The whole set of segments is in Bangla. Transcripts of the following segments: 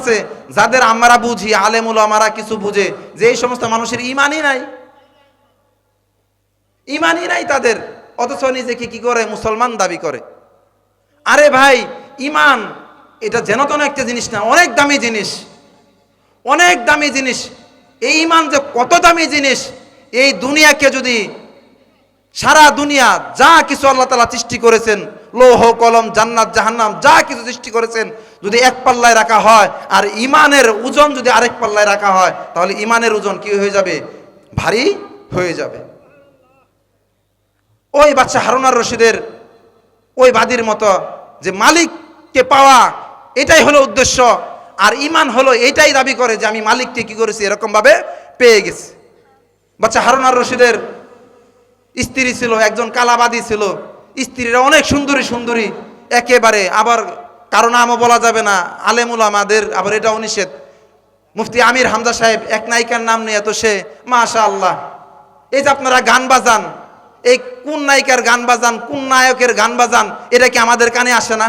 আছে, যাদের আমরা বুঝি, আলেমুল আমারা কিছু বুঝে, যে এই সমস্ত মানুষের ইমানই নাই। ইমানই নাই তাদের, অথচ নিজেকে কি করে? মুসলমান দাবি করে। আরে ভাই, ইমান, এটা যেন তেন একটা জিনিস না, অনেক দামি জিনিস। অনেক দামি জিনিস। এই ইমান যে কত দামি জিনিস, এই দুনিয়াকে যদি সারা দুনিয়া যা কিছু আল্লাহ তালা সৃষ্টি করেছেন, লৌহ, কলম, জান্নাত, জাহান্নাম, যা কিছু সৃষ্টি করেছেন যদি এক পাল্লায় রাখা হয় আর ইমানের ওজন যদি আরেক পাল্লায় রাখা হয়, তাহলে ইমানের ওজন কি হয়ে যাবে? ভারী হয়ে যাবে। ওই বাচ্চা হারুনার রশিদের ওই বাদির মতো যে মালিককে পাওয়া, এটাই হলো উদ্দেশ্য। আর ইমান হলো এটাই দাবি করে যে আমি মালিককে কি করেছি, এরকমভাবে পেয়ে গেছি। বাচ্চা হারুনার রশিদের স্ত্রী ছিল, একজন কালাবাদী ছিল। স্ত্রীরা অনেক সুন্দরী সুন্দরী, একেবারে আবার কারও নামও বলা যাবে না। আলেমুল আমাদের, আবার এটাও নিষেধ। মুফতি আমির হামজা সাহেব, এক নায়িকার নাম নিয়ে তো সে মাশা আল্লাহ এই যে আপনারা গান বাজান, এই কোন নায়িকার গান বাজান, কোন নায়কের গান বাজান, এটা কি আমাদের কানে আসে না?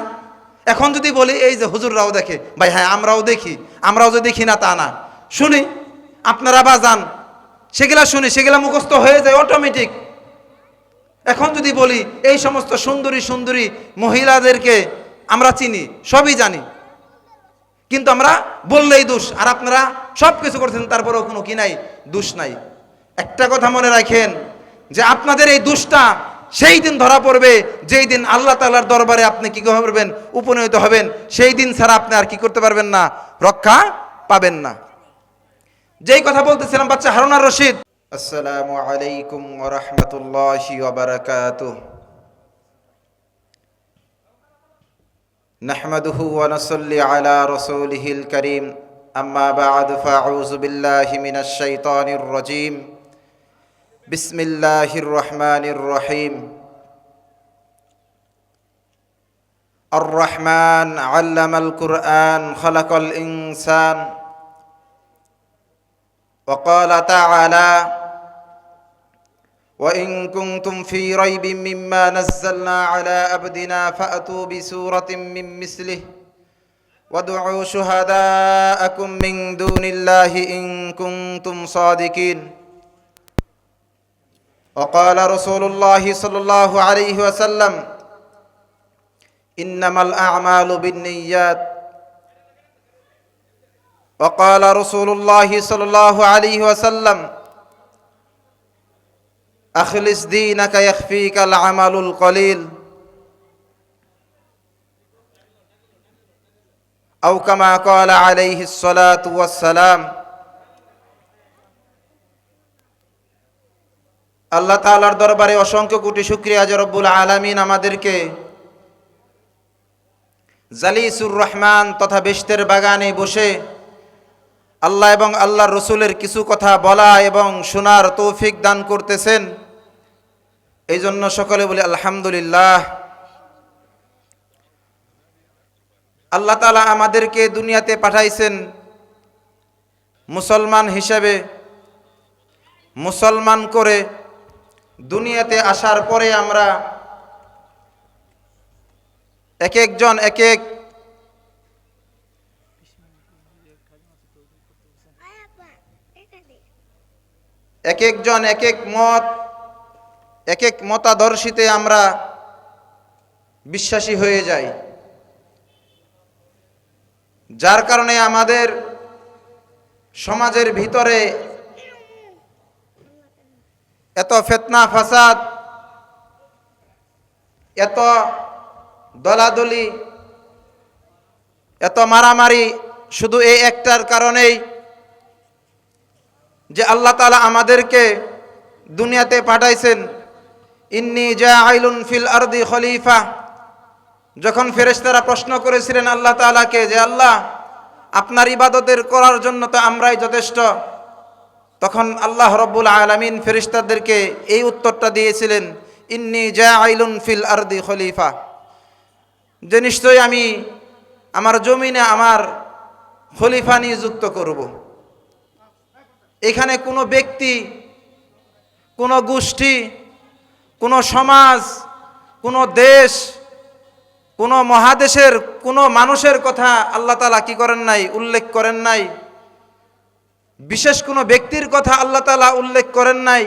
এখন যদি বলি, এই যে হুজুররাও দেখে, ভাই হ্যাঁ আমরাও দেখি, আমরাও যে দেখি না তা না। শুনি, আপনারা বাজান, সেগুলা শুনি, সেগুলা মুখস্থ হয়ে যায় অটোমেটিক এখন যদি বলি, এই সমস্ত সুন্দরী সুন্দরী মহিলাদেরকে আমরা চিনি, সবই জানি। কিন্তু আমরা বললেই দোষ, আর আপনারা সব কিছু করছেন, তারপরেও কোনো কি নাই, দোষ নাই। একটা কথা মনে রাখেন, যে আপনাদের এই দোষটা সেই দিন ধরা পড়বে, যেই দিন আল্লাহ তালার দরবারে আপনি কি করবেন, উপনীত হবেন, সেই দিন ছাড়া আপনি আর কি করতে পারবেন না, রক্ষা পাবেন না। যেই কথা বলতেছিলাম, বাচ্চা হারুনার রশিদ। আসসালামু আলাইকুম ওয়া রাহমাতুল্লাহি ওয়া বারাকাতুহু। نحمده ونصلي على رسوله الكريم. أما بعد فأعوذ بالله من الشيطان الرجيم. بسم الله الرحمن الرحيم. الرحمن علم القرآن خلق الإنسان. وقال تعالى وإن كنتم في ريب مما نزلنا على عبدنا فأتوا بسورة من مثله. وادعوا شهداءكم من دون الله إن كنتم صادقين. وقال رسول الله صلى الله عليه وسلم إنما الأعمال بالنيات. وقال رسول الله صلى الله عليه وسلم أخلص دينك يخفيك العمل القليل أو كما قال عليه الصلاة والسلام আল্লাহ তাআলার দরবারে অসংখ্য কোটি শুক্রিয়া যে রব্বুল আলামিন আমাদেরকে জালিসুর রহমান তথা বেস্তের বাগানে বসে আল্লাহ এবং আল্লাহর রসুলের কিছু কথা বলা এবং শোনার তৌফিক দান করতেছেন এই জন্য সকলে বলি, আলহামদুলিল্লাহ। আল্লাহ তালা আমাদেরকে দুনিয়াতে পাঠাইছেন মুসলমান হিসেবে। মুসলমান করে দুনিয়াতে আসার পরে আমরা এক একজন এক এক এক একজন এক এক মত এক এক মতাদর্শিতে আমরা বিশ্বাসী হয়ে যাই। যার কারণে আমাদের সমাজের ভিতরে এত ফেতনা, ফাসাদ, এত দলাদলি, এত মারামারি শুধু এই একটার কারণেই যে আল্লাহ তালা আমাদেরকে দুনিয়াতে পাঠাইছেন। ইন্নি জা আইলুন ফিল আরদি খলিফা। যখন ফেরেশতারা প্রশ্ন করেছিলেন আল্লাহ তালাকে যে, আল্লাহ, আপনার ইবাদতের করার জন্য তো আমরাই যথেষ্ট। তখন আল্লাহ রব্বুল আলমিন ফেরিস্তাদেরকে এই উত্তরটা দিয়েছিলেন, ইন্নি জা আইলুন ফিল আরদি খলিফা। যে, নিশ্চয়ই আমি আমার জমিনে আমার খলিফা নিযুক্ত করব। এখানে কোনো ব্যক্তি, কোনো গোষ্ঠী কোনো সমাজ, কোনো দেশ, কোনো মহাদেশের, কোনো মানুষের কথা আল্লাহ তালা কি করেন নাই, উল্লেখ করেন নাই। বিশেষ কোনো ব্যক্তির কথা আল্লাহ তালা উল্লেখ করেন নাই।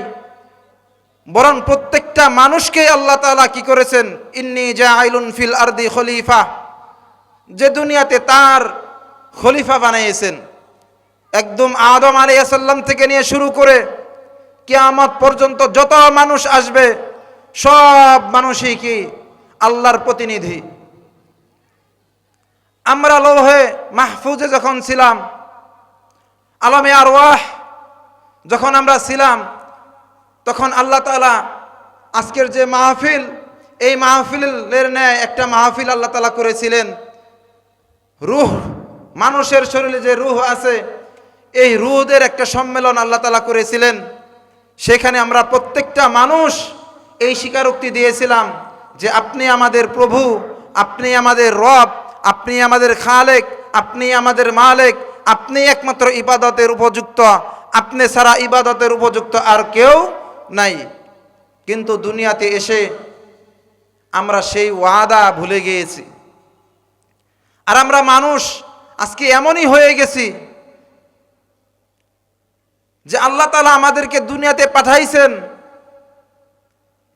বরং প্রত্যেকটা মানুষকে আল্লাহ তালা কি করেছেন? ইন্নি জা আইলুন ফিল আরদি খলিফা। যে দুনিয়াতে তার খলিফা বানিয়েছেন। একদম আদম আলাইসাল্লাম থেকে নিয়ে শুরু করে কেয়ামত পর্যন্ত যত মানুষ আসবে সব মানুষই কি আল্লাহর প্রতিনিধি? আমরা লোহে মাহফুজে যখন ছিলাম, আলমে আরওয়াহ যখন আমরা ছিলাম, তখন আল্লাহ তালা আজকের যে মাহফিল, এই মাহফিলের ন্যায় একটা মাহফিল আল্লাহ তালা করেছিলেন। রুহ, মানুষের শরীরে যে রুহ আছে, এই রুহদের একটা সম্মেলন আল্লাহ তালা করেছিলেন। সেখানে আমরা প্রত্যেকটা মানুষ এই স্বীকারোক্তি দিয়েছিলাম যে আপনি আমাদের প্রভু, আপনি আমাদের রব, আপনি আমাদের খালেক, আপনি আমাদের মালেক, আপনি একমাত্র ইবাদতের উপযুক্ত, আপনি ছাড়া ইবাদতের উপযুক্ত আর কেউ নাই। কিন্তু দুনিয়াতে এসে আমরা সেই ওয়াদা ভুলে গিয়েছি। আর আমরা মানুষ আজকে এমনই হয়ে গেছি যে আল্লাহ তালা আমাদেরকে দুনিয়াতে পাঠাইছেন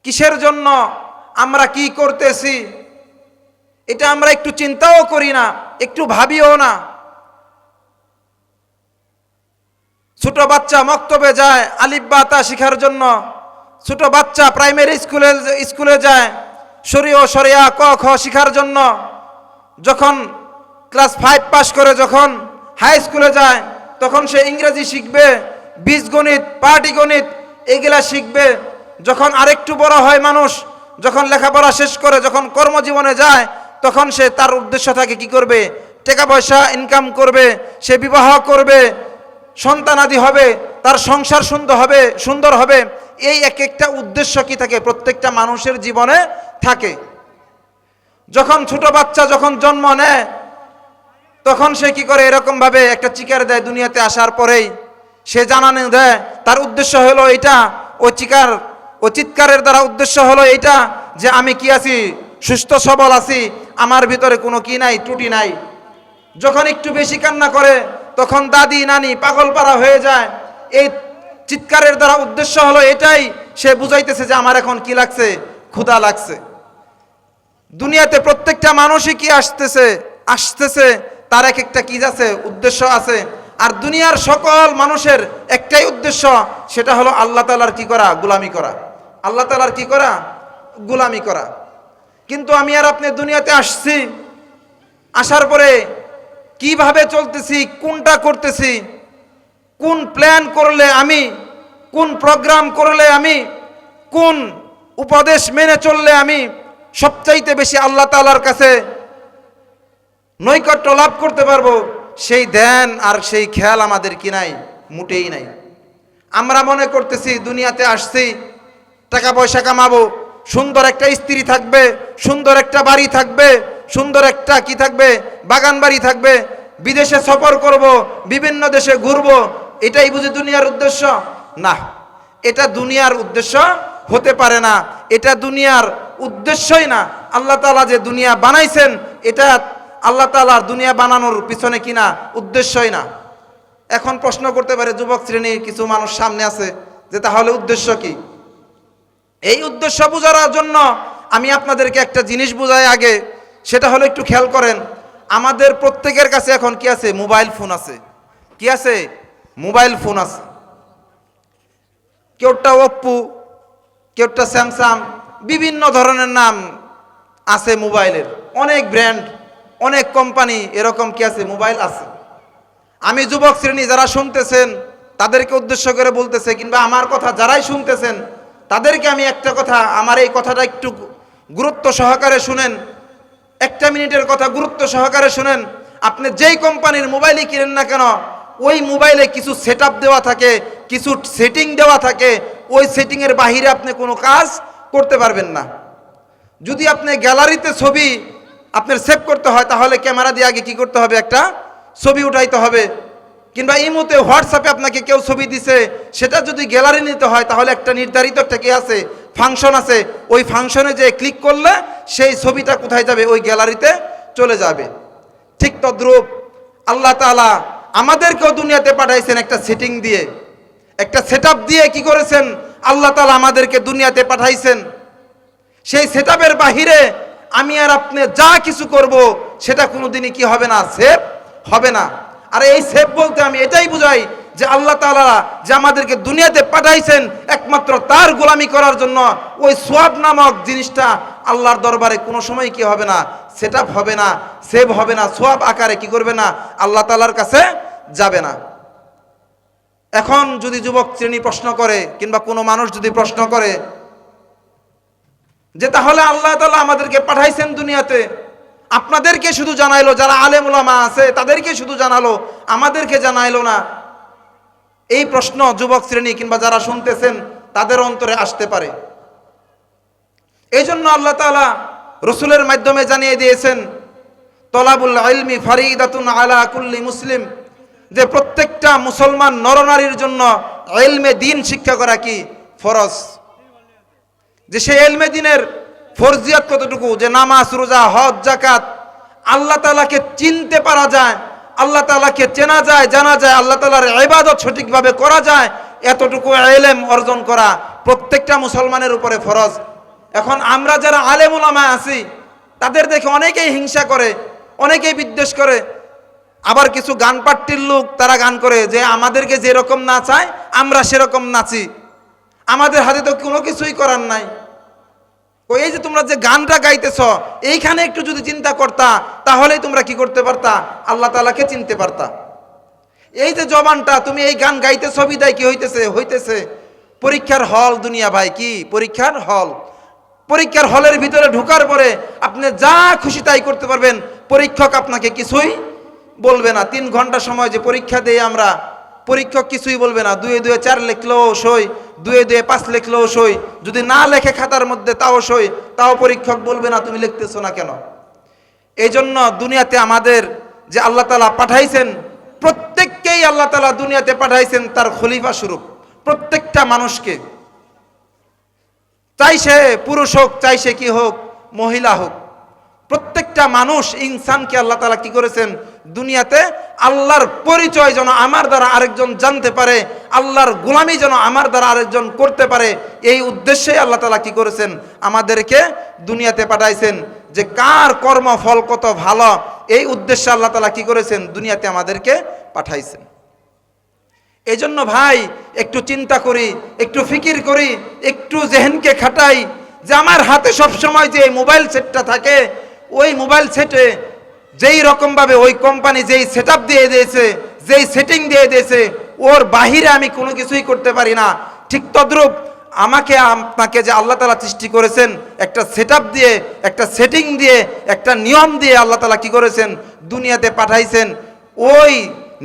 কিসের জন্য? আমরা কি করতেছি? এটা আমরা একটু চিন্তাও করি না, একটু ভাবিও না। ছোট বাচ্চা মক্তবে যায় আলিব্বাতা শেখার জন্য। ছোট বাচ্চা প্রাইমারি স্কুলে স্কুলে যায় সরিয় সরিয়া ক, খ শেখার জন্য। যখন ক্লাস ফাইভ পাস করে, যখন হাই স্কুলে যায়, তখন সে ইংরেজি শিখবে, বীজগণিত, পাটিগণিত, এগুলা শিখবে। যখন আরেকটু বড় হয় মানুষ, যখন লেখাপড়া শেষ করে, যখন কর্মজীবনে যায়, তখন সে তার উদ্দেশ্য থাকে কি করবে? টাকা পয়সা ইনকাম করবে, সে বিবাহ করবে সন্তানাদি হবে, তার সংসার সুন্দর হবে সুন্দর হবে। এই এক একটা উদ্দেশ্য কি থাকে? প্রত্যেকটা মানুষের জীবনে থাকে। যখন ছোট বাচ্চা যখন জন্ম নেয়, তখন সে কি করে? এরকম ভাবে একটা চিকার দেয় দুনিয়াতে আসার পরেই। সে জানানো দেয়, তার উদ্দেশ্য হলো এটা ও চিকার ও চিৎকারের দ্বারা উদ্দেশ্য হলো এটা যে আমি কি আছি? সুস্থ, সবল আছি, আমার ভিতরে কোনো কি নাই, ত্রুটি নাই। যখন একটু বেশি কান্না করে, তখন দাদি, নানি পাগল পাড়া হয়ে যায়। এই চিৎকারের দ্বারা উদ্দেশ্য হলো এটাই। সে বুঝাইতেছে যে আমার এখন কি লাগছে? ক্ষুধা লাগছে। দুনিয়াতে প্রত্যেকটা মানুষই কি আসতেছে? আসতেছে, তার এক একটা কি আছে? উদ্দেশ্য আছে। আর দুনিয়ার সকল মানুষের একটাই উদ্দেশ্য, সেটা হলো আল্লাহ তালার কি করা? গুলামি করা। আল্লাহ তালার কি করা? গুলামি করা। কিন্তু আমি আর আপনি দুনিয়াতে আসছি। আসার পরে কীভাবে চলতেছি, কোনটা করতেছি, কোন প্ল্যান করলে আমি, কোন প্রোগ্রাম করলে আমি, কোন উপদেশ মেনে চললে আমি সবচাইতে বেশি আল্লাহ তালার কাছে নৈকট্য লাভ করতে পারব, সেই ধ্যান আর সেই খেয়াল আমাদের কি নাই? মোটেই নাই। আমরা মনে করতেছি দুনিয়াতে আসছি টাকা পয়সা কামাবো। সুন্দর একটা স্ত্রী থাকবে, সুন্দর একটা বাড়ি থাকবে, সুন্দর একটা কি থাকবে? বাগান বাড়ি থাকবে। বিদেশে সফর করব, বিভিন্ন দেশে ঘুরবো, এটাই বুঝি দুনিয়ার উদ্দেশ্য? না, এটা দুনিয়ার উদ্দেশ্য হতে পারে না। এটা দুনিয়ার উদ্দেশ্যই না। আল্লাহ তালা যে দুনিয়া বানাইছেন, এটা আল্লাহ তালার দুনিয়া বানানোর পিছনে কিনা উদ্দেশ্যই না। এখন প্রশ্ন করতে পারে যুবক শ্রেণির কিছু মানুষ সামনে আছে, যে তাহলে উদ্দেশ্য কি? এই উদ্দেশ্য বোঝার জন্য আমি আপনাদেরকে একটা জিনিস বোঝাই আগে, সেটা হলো একটু খেয়াল করেন, আমাদের প্রত্যেকের কাছে এখন কি আছে? মোবাইল ফোন আছে। কি আছে? মোবাইল ফোন আছে। কেউটা ওপ্পো, কেউটা স্যামসাং, বিভিন্ন ধরনের নাম আছে মোবাইলের। অনেক ব্র্যান্ড, অনেক কোম্পানি এরকম কি আছে? মোবাইল আছে। আমি যুবক শ্রেণি যারা শুনতেছেন, তাদেরকে উদ্দেশ্য করে বলতেছে, কিংবা আমার কথা যারাই শুনতেছেন তাদেরকে আমি একটা কথা, আমার এই কথাটা একটু গুরুত্ব সহকারে শুনেন। একটা মিনিটের কথা গুরুত্ব সহকারে শুনেন। আপনি যেই কোম্পানির মোবাইলই কিনেন না কেন, ওই মোবাইলে কিছু সেট দেওয়া থাকে, কিছু সেটিং দেওয়া থাকে, ওই সেটিংয়ের বাহিরে আপনি কোনো কাজ করতে পারবেন না। যদি আপনি গ্যালারিতে ছবি আপনার সেভ করতে হয়, তাহলে ক্যামেরা দিয়ে আগে কি করতে হবে? একটা ছবি উঠাইতে হবে। কিংবা এই মুহূর্তে হোয়াটসঅ্যাপে আপনাকে কেউ ছবি দিছে, সেটা যদি গ্যালারি নিতে হয়, তাহলে একটা নির্ধারিত একটা কি আছে ফাংশন আছে। ওই ফাংশনে যে ক্লিক করলে, সেই ছবিটা কোথায় যাবে? ওই গ্যালারিতে চলে যাবে। ঠিক তদ্রূপ আল্লাহ তাআলা আমাদেরকেও দুনিয়াতে পাঠাইছেন একটা সেটিং দিয়ে। একটা সেট দিয়ে কি করেছেন? আল্লাহ তালা আমাদেরকে দুনিয়াতে পাঠাইছেন। সেই সেটআপের বাহিরে আমি আর আপনি যা কিছু করব, সেটা কোনোদিনই কি হবে না? সেফ হবে না। আর এই সেফ বলতে আমি এটাই বুঝাই যে আল্লাহ তাআলা যে আমাদেরকে দুনিয়াতে পাঠাইছেন একমাত্র তার গোলামি করার জন্য ওই সোয়াব নামক জিনিসটা আল্লাহর দরবারে কোনো সময় কি হবে না সেটআপ হবে না সেভ হবে না, সোয়াব আকারে কি করবে না, আল্লাহ তালার কাছে যাবে না। এখন যদি যুবক শ্রেণি প্রশ্ন করে কিংবা কোনো মানুষ যদি প্রশ্ন করে যে তাহলে আল্লাহ তালা আমাদেরকে পাঠাইছেন দুনিয়াতে আপনাদেরকে শুধু জানাইলো, যারা আলেম ওলামা আছে, তাদেরকে শুধু জানালো, আমাদেরকে জানাইলো না। এই প্রশ্ন যুবক শ্রেণি কিংবা যারা শুনতেছেন, তাদের অন্তরে আসতে পারে। এই জন্য আল্লাহ তাআলা রসুলের মাধ্যমে জানিয়ে দিয়েছেন, তলাবুল ইলমি ফারিদাতুন আলা কুল্লি মুসলিম, যে প্রত্যেকটা মুসলমান নরনারীর জন্য ইলমে দিন শিক্ষা করা কি? ফরজ। যে সেই এলমে দিনের ফরজিয়াত কতটুকু? যে নামাজ, রোজা, হজ জাকাত আল্লাহ তালাকে চিনতে পারা যায়, আল্লাহ তালাকে চেনা যায়, জানা যায়, আল্লাহ তালার ইবাদত সঠিকভাবে করা যায়, এতটুকু এলেম অর্জন করা প্রত্যেকটা মুসলমানের উপরে ফরজ। এখন আমরা যারা আলেম ওলামায় আছি, তাদের দেখে অনেকেই হিংসা করে, অনেকেই বিদ্বেষ করে। আবার কিছু গান পাট্টির লোক তারা গান করে যে, আমাদেরকে যেরকম নাচায়, আমরা সেরকম নাচি। আমাদের হাতে তো কোনো কিছুই করার নাই। ও এই যে তোমরা যে গানটা গাইতেছ, এইখানে একটু যদি চিন্তা করতা, তাহলেই তোমরা কি করতে পারতা? আল্লাহ তালাকে চিনতে পারতা। এই যে জবানটা, তুমি এই গান গাইতেছ, বিদায় কি হইতেছে? হইতেছে। পরীক্ষার হল দুনিয়া ভাই, কি? পরীক্ষার হল। পরীক্ষার হলের ভিতরে ঢোকার পরে আপনি যা খুশি তাই করতে পারবেন। পরীক্ষক আপনাকে কিছুই বলবে না। তিন ঘণ্টা সময় যে পরীক্ষা দেই আমরা পরীক্ষক কিছুই বলবে না। দুয়ে দুয়ে চার লিখলেও সই, দুয়ে দুয়ে পাঁচ লিখলেও সই। যদি না লেখে খাতার মধ্যে তাও সই, তাও পরীক্ষক বলবে না, তুমি লিখতেছো না কেন? এই জন্য দুনিয়াতে আমাদের যে আল্লাহ তালা পাঠাইছেন, প্রত্যেককেই আল্লাহ তালা দুনিয়াতে পাঠাইছেন তার খলিফা স্বরূপ, প্রত্যেকটা মানুষকে। চাই সে পুরুষ হোক, চাই সে কি হোক, মহিলা হোক, প্রত্যেকটা মানুষ ইনসানকে আল্লাহ তালা কি করেছেন? দুনিয়াতে আল্লাহর পরিচয় যেন আমার দ্বারা আরেকজন জানতে পারে, আল্লাহর গোলামি যেন আমার দ্বারা আরেকজন করতে পারে, এই উদ্দেশ্যে আল্লাহ তালা কি করেছেন? আমাদেরকে দুনিয়াতে পাঠাইছেন যে কার কর্মফল কত ভালো, এই উদ্দেশ্যে আল্লাহ তালা কি করেছেন? দুনিয়াতে আমাদেরকে পাঠাইছেন। এই জন্য ভাই, একটু চিন্তা করি, একটু ফিকির করি, একটু জেহেনকে খাটাই, যে আমার হাতে সব সময় যে মোবাইল সেটটা থাকে, ওই মোবাইল সেটে যেই রকমভাবে ওই কোম্পানি যেই সেট দিয়ে দিয়েছে, যেই সেটিং দিয়ে দিয়েছে, ওর বাহিরে আমি কোনো কিছুই করতে পারি না। ঠিক তদ্রূপ আমাকে আপনাকে যে আল্লাহ তালা সৃষ্টি করেছেন, একটা সেট দিয়ে, একটা সেটিং দিয়ে, একটা নিয়ম দিয়ে আল্লাহ তালা কি করেছেন? দুনিয়াতে পাঠাইছেন। ওই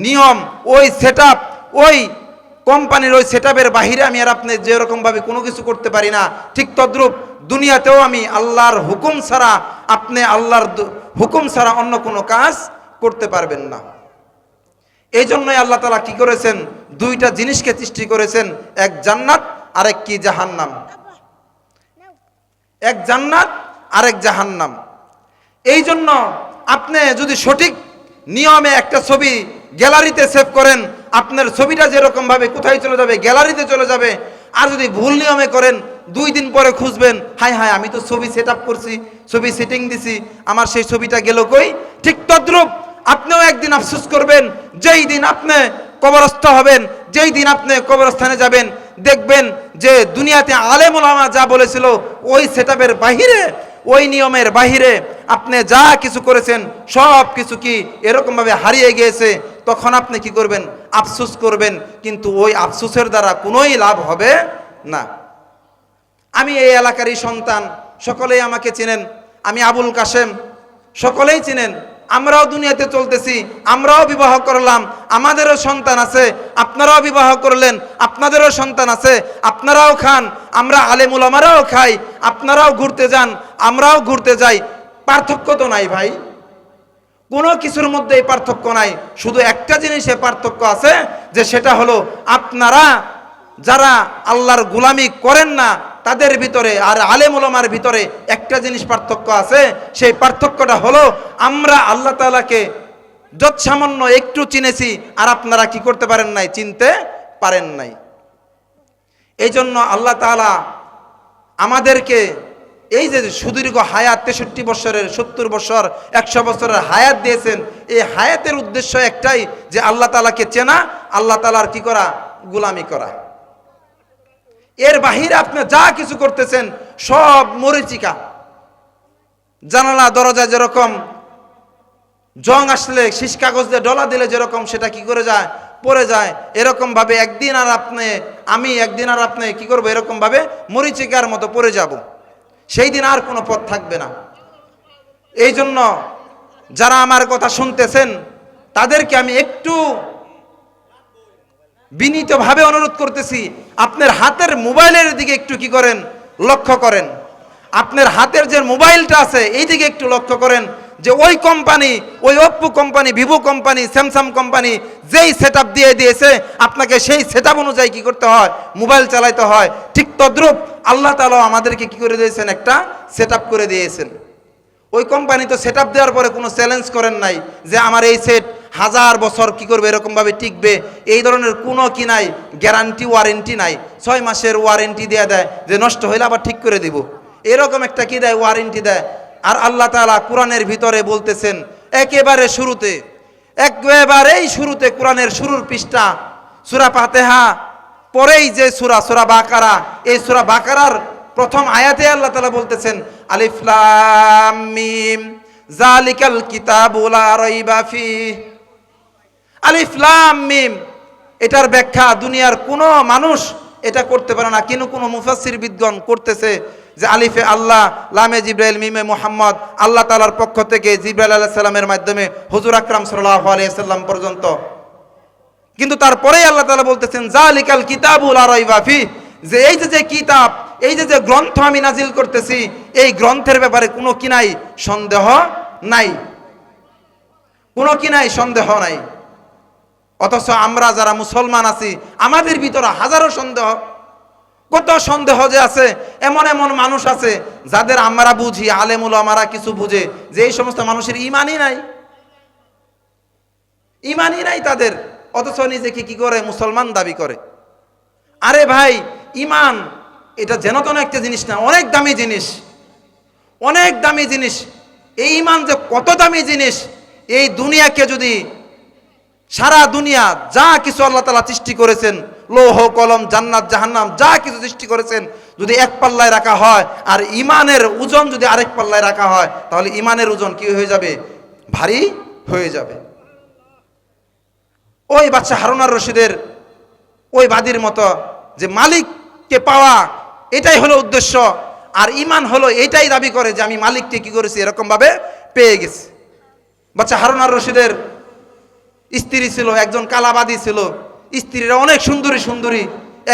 নিয়ম, ওই সেট ওই কোম্পানির ওই সেট বাহিরে আমি আর আপনি যেরকমভাবে কোনো কিছু করতে পারি না, ঠিক তদ্রূপ দুনিয়াতেও আমি আল্লাহর হুকুম ছাড়া আপনি আল্লাহর হুকুম ছাড়া অন্য কোনো কাজ করতে পারবেন না। এই জন্যই আল্লাহ তালা কি করেছেন? দুইটা জিনিসকে সৃষ্টি করেছেন, এক জান্নাত, আরেক কি জাহান্নাম। এক জান্নাত, আরেক জাহান্নাম। এই জন্য আপনি যদি সঠিক নিয়মে একটা ছবি গ্যালারিতে সেভ করেন আপনার ছবিটা যেরকম ভাবে কোথায় চলে যাবে, গ্যালারিতে চলে যাবে, আর যদি ভুল নিয়মে করেন, দুই দিন পরে খুঁজবেন হাই হাই আমি তো ছবি সেট করছি, ছবি সেটিং দিছি, আমার সেই ছবিটা গেল কই? ঠিক তদ্রূপ আপনিও একদিন আফসোস করবেন, যেই দিন আপনি কবরস্থ হবেন, যেই দিন আপনি কবরস্থানে যাবেন, দেখবেন যে দুনিয়াতে আলেম ওলামা যা বলেছিল, ওই সেটআপের বাহিরে, ওই নিয়মের বাহিরে আপনি যা কিছু করেছেন সব কিছু কি এরকমভাবে হারিয়ে গিয়েছে? তখন আপনি কি করবেন? আফসোস করবেন, কিন্তু ওই আফসোসের দ্বারা কোনোই লাভ হবে না। আমি এই এলাকারই সন্তান, সকলেই আমাকে চেনেন। আমি আবুল কাশেম, সকলেই চেনেন। আমরাও দুনিয়াতে চলতেছি, আমরাও বিবাহ করলাম, আমাদেরও সন্তান আছে, আপনারাও বিবাহ করলেন, আপনাদেরও সন্তান আছে, আপনারাও খান, আমরা আলেমুল আমারাও খাই, আপনারাও ঘুরতে যান, আমরাও ঘুরতে যাই। পার্থক্য তো নাই ভাই। কোনো কিছুর মধ্যে এই পার্থক্য নাই। শুধু একটা জিনিসে পার্থক্য আছে, যে সেটা হলো আপনারা যারা আল্লাহর গুলামি করেন না, তাদের ভিতরে আর আলেম ওলামার ভিতরে একটা জিনিস পার্থক্য আছে, সেই পার্থক্যটা হলো আমরা আল্লাহ তালাকে যৎ সামান্য একটু চিনেছি, আর আপনারা কি করতে পারেন নাই, চিনতে পারেন নাই। এই জন্য আল্লাহ তাআলা আমাদেরকে এই যে সুদীর্ঘ হায়াত তেষট্টি বছরের, সত্তর বছর, একশো বছরের হায়াত দিয়েছেন, এই হায়াতের উদ্দেশ্য একটাই যে আল্লাহ তালাকে চেনা, আল্লাহ তালার কি করা? গুলামি করা। এর বাহিরে আপনি যা কিছু করতেছেন, সব মরিচিকা। জানালা দরজা যেরকম জং আসলে, শীষ কাগজ দিয়ে ডলা দিলে যেরকম সেটা কি করে যায়? পড়ে যায়। এরকম ভাবে একদিন আর আপনি, আমি একদিন আর আপনি কি করব? এরকম ভাবে মরিচিকার মতো পড়ে যাব। সেই দিন আর কোনো পথ থাকবে না। এই জন্য যারা আমার কথা শুনতেছেন, তাদেরকে আমি একটু বিনীতভাবে অনুরোধ করতেছি, আপনার হাতের মোবাইলের দিকে একটু কি করেন? লক্ষ্য করেন। আপনার হাতের যে মোবাইলটা আছে এই দিকে একটু লক্ষ্য করেন। যে ওই কোম্পানি, ওই Oppo company Vivo company Samsung company যেই সেট দিয়ে দিয়েছে, আপনাকে সেই সেট অনুযায়ী কি করতে হয়? মোবাইল চালাইতে হয়। ঠিক তদ্রুপ আল্লাহ তালা আমাদেরকে কি করে দিয়েছেন? একটা সেট করে দিয়েছেন। ওই কোম্পানি তো সেট দেওয়ার পরে কোনো চ্যালেঞ্জ করেন নাই যে আমার এই সেট হাজার বছর কি করবে, এরকমভাবে টিকবে। এই ধরনের কোনো কি নাই গ্যারান্টি ওয়ারেন্টি নাই। ছয় মাসের ওয়ারেন্টি দেয়া দেয় যে নষ্ট হইলে আবার ঠিক করে দিব। এরকম একটা কি দেয়? ওয়ারেন্টি দেয়। আর আল্লাহ তালা কোরআনের ভিতরে বলতেছেন, একেবারে শুরুতে, একেবারেই শুরুতে কোরআনের শুরুর পৃষ্ঠা, সুরা পাতেহা পরেই যে সুরা সুরা বাকারা, এই সুরা বাকারার প্রথম আয়াতে আল্লাহ তালা বলতেছেন, আলিফ লাম মিম জালিকাল কিতাবু লা রাইবা ফিহ। আলিফ লাম মিম, এটার ব্যাখ্যা দুনিয়ার কোনো মানুষ এটা করতে পারে না। কিন্তু কোনো মুফাসির বিদ্বান করতেছে যে আলিফে আল্লাহ, লামে জিব্রাইল, মিমে মোহাম্মদ, আল্লাহ তালার পক্ষ থেকে জিব্রাইল আল্লাহ সাল্লামের মাধ্যমে হুজুর আকরাম সাল্লাহ আলিয়াল্লাম পর্যন্ত। কিন্তু তারপরেই আল্লাহ তালা বলতেছেন, জালিকাল কিতাবুল আরাইবাফি যে এই যে যে কিতাব, এই যে যে গ্রন্থ আমি নাজিল করতেছি, এই গ্রন্থের ব্যাপারে কোনো কি নাই? সন্দেহ নাই। কোনো কি নাই? সন্দেহ নাই। অথচ আমরা যারা মুসলমান আছি, আমাদের ভিতরে হাজারো সন্দেহ। কত সন্দেহ যে আছে, এমন এমন মানুষ আছে যাদের আমরা বুঝি, আলেমুল আমারা কিছু বুঝে যে এই সমস্ত মানুষের ইমানই নাই। ইমানই নাই তাদের, অথচ নিজেকে কি করে? মুসলমান দাবি করে। আরে ভাই, ইমান, এটা যেন তেন একটা জিনিস না, অনেক দামি জিনিস। অনেক দামি জিনিস। এই ইমান যে কত দামি জিনিস, এই দুনিয়াকে যদি সারা দুনিয়া যা কিছু আল্লাহ তালা সৃষ্টি করেছেন, লৌহ, কলম, জান্নাত, জাহান্নাম, যা কিছু সৃষ্টি করেছেন, যদি এক পাল্লায় রাখা হয় আর ইমানের ওজন যদি আরেক পাল্লায় রাখা হয়, তাহলে ইমানের ওজন কি হয়ে যাবে? ভারী হয়ে যাবে। ওই বাচ্চা হারুনার রশিদের, ওই বাদীর মতো যে মালিককে পাওয়া, এটাই হলো উদ্দেশ্য। আর ইমান হলো এটাই দাবি করে যে আমি মালিককে কি করেছি? এরকমভাবে পেয়ে গেছি। বাচ্চা হারুনার রশিদের স্ত্রী ছিল, একজন কালাবাদী ছিল। স্ত্রীরা অনেক সুন্দরী সুন্দরী।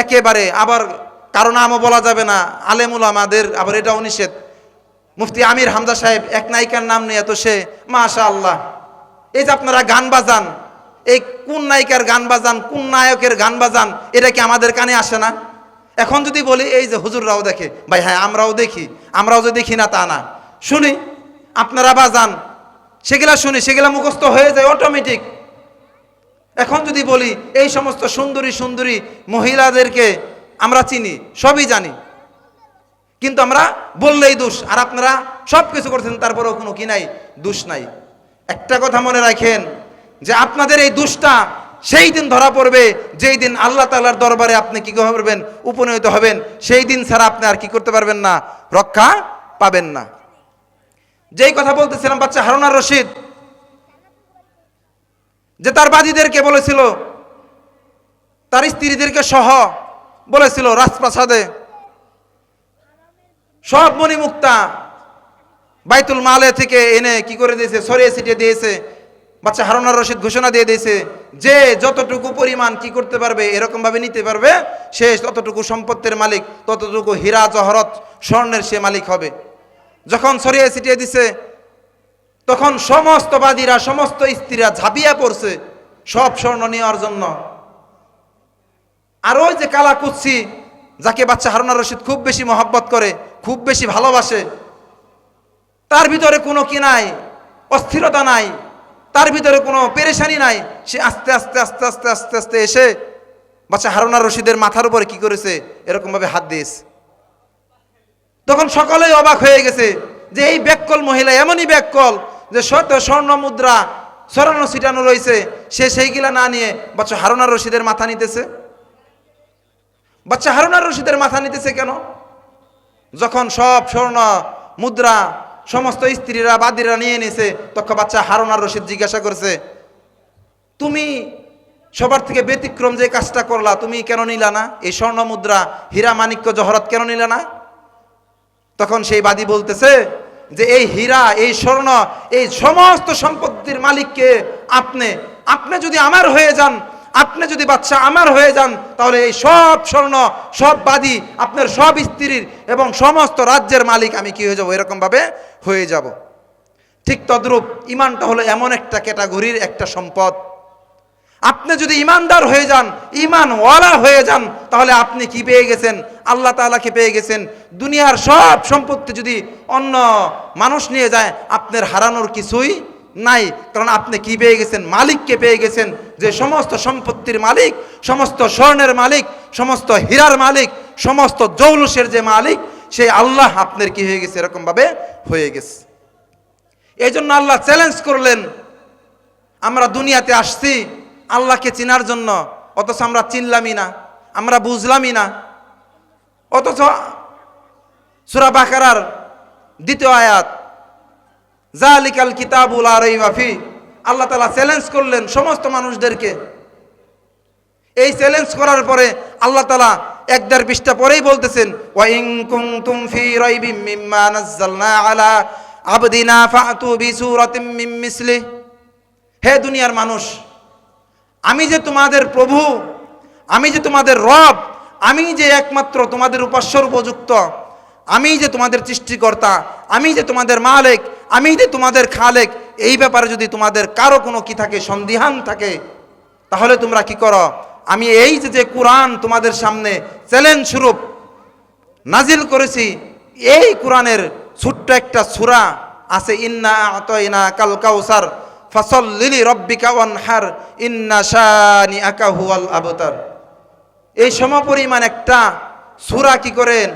একেবারে আবার কারও নামও বলা যাবে না, আলেমুল আমাদের, আবার এটাও নিষেধ। মুফতি আমির হামজা সাহেব, এক নায়িকার নাম নিয়ে তো সে মাশা আল্লাহ এই যে আপনারা গান বাজান, এই কোন নায়িকার গান বাজান, কোন নায়কের গান বাজান, এটা কি আমাদের কানে আসে না? এখন যদি বলি, এই যে হুজুররাও দেখে, ভাই হ্যাঁ আমরাও দেখি, আমরাও যে দেখি না তা না। শুনি, আপনারা বাজান, সেগুলা শুনি, সেগুলা মুখস্থ হয়ে যায় অটোমেটিক। এখন যদি বলি, এই সমস্ত সুন্দরী সুন্দরী মহিলাদেরকে আমরা চিনি, সবই জানি। কিন্তু আমরা বললেই দোষ, আর আপনারা সব কিছু করছেন, তারপরেও কোনো কি নাই, দোষ নাই। একটা কথা মনে রাখেন, যে আপনাদের এই দোষটা সেই দিন ধরা পড়বে, যেই দিন আল্লাহ তালার দরবারে আপনি কি করবেন, উপনীত হবেন, সেই দিন ছাড়া আপনি আর কি করতে পারবেন না, রক্ষা পাবেন না। যেই কথা বলতেছিলাম, বাচ্চা হারুনার রশিদ যে তার বাদীদেরকে বলেছিল, তার স্ত্রীদেরকে সহ বলেছিল রাজপ্রাসাদে। সব মণিমুক্তা বাইতুল মালে থেকে এনে কি করে দিয়েছে? সরিয়ে ছিটিয়ে দিয়েছে। বাচ্চা হারুনার রশিদ ঘোষণা দিয়ে দিয়েছে যে যতটুকু পরিমাণ কি করতে পারবে এরকম ভাবে নিতে পারবে, সে ততটুকু সম্পত্তির মালিক, ততটুকু হীরা, জহরত, স্বর্ণের সে মালিক হবে। যখন সরিয়ে ছিটিয়ে দিছে তখন সমস্ত বাদীরা, সমস্ত স্ত্রীরা ঝাঁপিয়ে পড়ছে সব স্বর্ণ নেওয়ার জন্য। আর ওই যে কালা কুচ্ছি যাকে বাচ্চা হারুনা রশিদ খুব বেশি মহব্বত করে, খুব বেশি ভালোবাসে, তার ভিতরে কোনো কি নাই? অস্থিরতা নাই। তার ভিতরে কোনো পেরেশানি নাই। সে আস্তে আস্তে আস্তে আস্তে আস্তে আস্তে এসে বাচ্চা হারুনা রশিদের মাথার উপরে কি করেছে? এরকমভাবে হাত দিয়েছে। তখন সকলেই অবাক হয়ে গেছে যে এই ব্যাককল মহিলা এমনই ব্যাককল যে শত স্বর্ণ মুদ্রা স্বর্ণ ছিটানো রয়েছে, সে সেইগুলা না নিয়ে বাচ্চা হারুনা রশিদের মাথা নিতেছে? বাচ্চা হারুনা রশিদের মাথা নিতেছে কেন? যখন সব স্বর্ণ মুদ্রা সমস্ত স্ত্রীরা, বাদিরা নিয়ে নিছে, তখন বাচ্চা হারুনার রশিদ জিজ্ঞাসা করছে, তুমি সবার থেকে ব্যতিক্রম যে কাজটা করলা, তুমি কেন নিলা না? এই স্বর্ণ মুদ্রা হীরা মানিক্য জহরত কেন নিলা না? তখন সেই বাদী বলতেছে যে এই হীরা, এই স্বর্ণ, এই সমস্ত সম্পত্তির মালিককে আপনি আপনি যদি আমার হয়ে যান, আপনি যদি বাচ্চা আমার হয়ে যান, তাহলে এই সব স্বর্ণ, সব বাদী, আপনার সব স্ত্রীর এবং সমস্ত রাজ্যের মালিক আমি কি হয়ে যাব? এরকমভাবে হয়ে যাব। ঠিক তদ্রূপ ইমানটা হলো এমন একটা ক্যাটাগরির একটা সম্পদ। আপনি যদি ইমানদার হয়ে যান, ইমানওয়ালা হয়ে যান, তাহলে আপনি কি পেয়ে গেছেন? আল্লাহ তাআলাকে পেয়ে গেছেন? দুনিয়ার সব সম্পত্তি যদি অন্য মানুষ নিয়ে যায়, আপনার হারানোর কিছুই নাই। কারণ আপনি কি পেয়ে গেছেন? মালিককে পেয়ে গেছেন? যে সমস্ত সম্পত্তির মালিক, সমস্ত স্বর্ণের মালিক, সমস্ত হীরার মালিক, সমস্ত জৌলুসের যে মালিক সেই আল্লাহ আপনার কি হয়ে গেছে? এরকমভাবে হয়ে গেছে। এই জন্য আল্লাহ চ্যালেঞ্জ করলেন, আমরা দুনিয়াতে আসছি আল্লাহকে চিনার জন্য, অথচ আমরা চিনলামই না, আমরা বুঝলামই না। অথচ সুরা বাকারার দ্বিতীয় আয়াত যা জালিকাল কিতাবুল আর ওয়াফি আল্লাহ তালা চ্যালেঞ্জ করলেন সমস্ত মানুষদেরকে। এই চ্যালেঞ্জ করার পরে আল্লাহ তালা এক দেড় পৃষ্ঠা পরেই বলতেছেন ওয়াইং কুনতুম ফি রাইবিম মিম্মা নাযালনা আলা আবদিনা ফাতু বিসূরাতিম মিন মিসলি হে দুনিয়ার মানুষ আমি যে তোমাদের প্রভু, আমি যে তোমাদের রব, আমি যে একমাত্র তোমাদের উপাস্যর উপযুক্ত, আমি যে তোমাদের সৃষ্টিকর্তা, আমি যে তোমাদের মালিক, আমি যে তোমাদের খালেক, এই ব্যাপারে যদি তোমাদের কারও কোনো কি থাকে, সন্দিহান থাকে, তাহলে তোমরা কি করো? আমি এই যে যে কোরআন তোমাদের সামনে চ্যালেঞ্জ স্বরূপ নাজিল করেছি, এই কোরআনের ছোট্ট একটা সূরা আছে, ইন্না আতয়না কাল কাউসার ফসল লিলি রব্বিকা ওয়ানহার, ইন্না শানি আকা হুয়াল আবতার। এই সমপরিমাণ একটা সূরা কি করেন?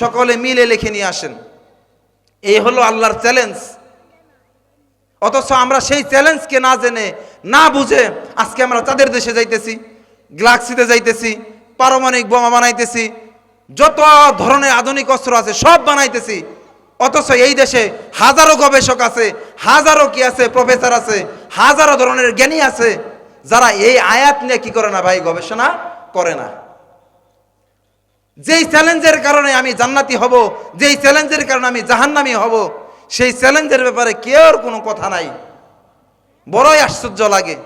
সকলে মিলে লিখে নিয়ে আসেন। এই হলো আল্লাহর চ্যালেঞ্জ অথচ আমরা সেই চ্যালেঞ্জকে না জেনে, না বুঝে আজকে আমরা চাঁদের দেশে যাইতেছি গ্লাক্সিতে যাইতেছি, পারমাণবিক বোমা বানাইতেছি, যত ধরনের আধুনিক অস্ত্র আছে সব বানাইতেছি। অথচ এই দেশে হাজারো গবেষক আছে, হাজারো কি আছে, প্রফেসর আছে, হাজারো ধরনের জ্ঞানী আছে, যারা এই আয়াত নিয়ে কি করে না ভাই, গবেষণা করে না। যেই চ্যালেঞ্জের কারণে আমি জান্নাতি হব, যেই চ্যালেঞ্জের কারণে আমি জাহান্নামি হব, সেই চ্যালেঞ্জের ব্যাপারে কেউ কোনো কথা নাই। বড়ই আশ্চর্য লাগে।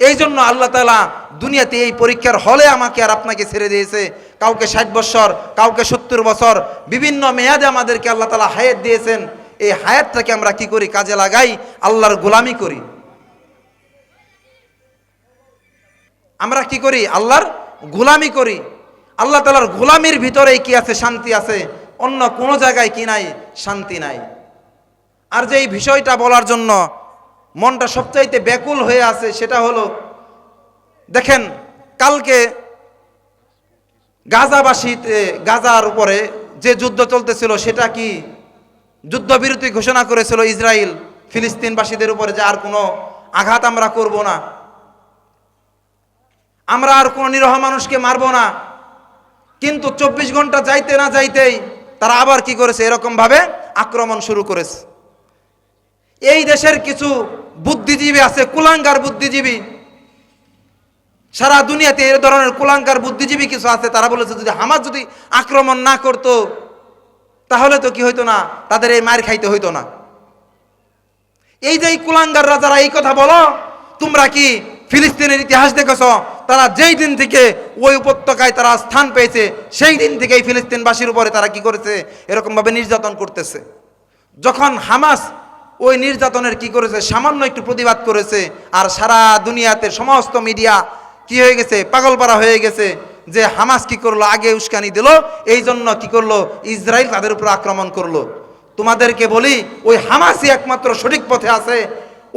এই জন্য আল্লাহ তালা দুনিয়াতে এই পরীক্ষার হলে আমাকে আর আপনাকে ছেড়ে দিয়েছে। কাউকে ষাট বছর, কাউকে সত্তর বছর, বিভিন্ন মেয়াদে আমাদেরকে আল্লাহ তালা হায়াত দিয়েছেন। এই হায়াতটাকে আমরা কি করি? কাজে লাগাই, আল্লাহর গোলামি করি। আমরা কি করি? আল্লাহর গোলামি করি। আল্লাহ তালার গোলামির ভিতরেই কি আছে? শান্তি আছে। অন্য কোনো জায়গায় কি নাই? শান্তি নাই। আর যে এই বিষয়টা বলার জন্য মনটা সবচাইতে ব্যাকুল হয়ে আছে, সেটা হলো, দেখেন, কালকে গাজাবাসীতে, গাজার উপরে যে যুদ্ধ চলতেছিল, সেটা কি যুদ্ধবিরতি ঘোষণা করেছিল ইসরায়েল ফিলিস্তিনবাসীদের উপরে যে আর কোনো আঘাত আমরা করব না। আমরা আর কোনো নিরহ মানুষকে মারব না। কিন্তু চব্বিশ ঘণ্টা যাইতে না যাইতেই তারা আবার কি করেছে? এরকমভাবে আক্রমণ শুরু করেছে। এই দেশের কিছু বুদ্ধিজীবী আছে, কুলাঙ্গার বুদ্ধিজীবী। সারা দুনিয়াতে এই ধরনের কুলাঙ্কার বুদ্ধিজীবী কিছু আছে, তারা বলেছে যদি হামাজ যদি আক্রমণ না করত, তাহলে তো কি হইতো না? তাদের এই মার খাইতে হইতো না। এই যে কুলাঙ্গাররা যারা এই কথা বলো, তোমরা কি ফিলিস্তিনের ইতিহাস দেখেছ? তারা যেই দিন থেকে ওই উপত্যকায় তারা স্থান পেয়েছে, সেই দিন থেকে এই ফিলিস্তিনবাসীর উপরে তারা কি করেছে? এরকমভাবে নির্যাতন করতেছে। যখন হামাস ওই নির্যাতনের কি করেছে? সামান্য একটু প্রতিবাদ করেছে। আর সারা দুনিয়াতে সমস্ত মিডিয়া কি হয়ে গেছে? পাগলপাড়া হয়ে গেছে যে হামাস কি করল? আগে উস্কানি দিল এই জন্য কি করল? ইসরায়েল তাদের উপর আক্রমণ করল। তোমাদেরকে বলি, ওই হামাসই একমাত্র সঠিক পথে আছে।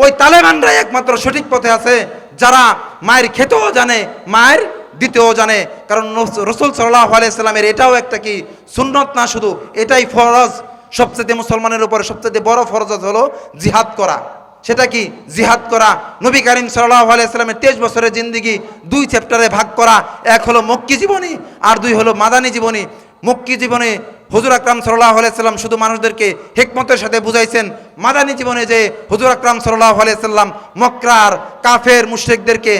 ওই তালেবানরাই একমাত্র সঠিক পথে আছে। যারা মায়ের খেতেও জানে, মায়ের দিতেও জানে। কারণ রসুল সাল্লাহ আলাইসাল্লামের এটাও একটা কি? সুন্নত না শুধু, এটাই ফরজ। সবচেয়ে মুসলমানের উপরে সবচেয়ে বড় ফরজ হলো জিহাদ করা। সেটা কি? জিহাদ করা। নবী করিম সাল্লাহ তেইশ বছরের জিন্দিগি দুই চ্যাপ্টারে ভাগ করা। এক হলো মক্কি জীবনী আর দুই হলো মাদানী জীবনী। মক্কি জীবনে হুজুর আকরাম সাল্লাহ আলাইসাল্লাম শুধু মানুষদেরকে হেকমতের সাথে বুঝাইছেন। মাদানী জীবনে যে হুজুর আকরাম সাল্লাহ আলাইসাল্লাম মক্রার কাফের মুশরিকদেরকে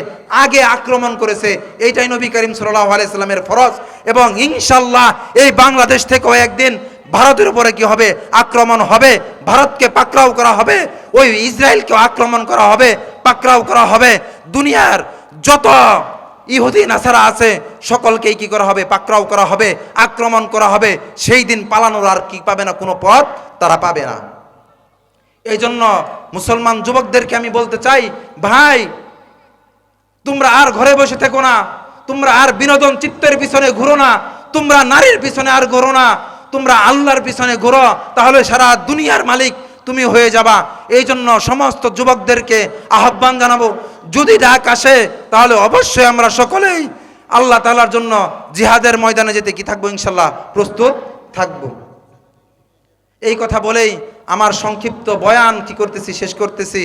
আগে আক্রমণ করেছে, এইটাই নবী করিম সাল্লাহ আলাইসাল্লামের ফরজ। এবং ইনশাল্লাহ এই বাংলাদেশ থেকেও একদিন ভারতের উপরে কি হবে? আক্রমণ হবে? ভারতকে পাকড়াও করা হবে? ওই ইসরায়েলকে আক্রমণ করা হবে? পাকড়াও করা হবে? দুনিয়ার যত ইহুদি, নাসারা আছে, সকলকেই কি করা হবে? পাকড়াও করা হবে? আক্রমণ করা হবে? সেই দিন পালানোর আর কি পাবে না? কোনো পথ তারা পাবে না। এই জন্য মুসলমান যুবকদেরকে আমি বলতে চাই, ভাই, তোমরা আর ঘরে বসে থেকো না। তোমরা আর বিনোদন চিত্তের পিছনে ঘুরো না। তোমরা নারীর পিছনে আর ঘুরো না। তোমরা আল্লাহর পিছনে ঘুরো, তাহলে সারা দুনিয়ার মালিক তুমি হয়ে যাবা। এই জন্য সমস্ত যুবকদেরকে আহ্বান জানাব। যদি ডাক আসে, তাহলে অবশ্যই আমরা সকলেই আল্লাহ তাআলার জন্য জিহাদের ময়দানে যেতে কি থাকব ইনশাল্লাহ প্রস্তুত থাকব। এই কথা বলেই আমার সংক্ষিপ্ত বয়ান কি করতেছি, শেষ করতেছি।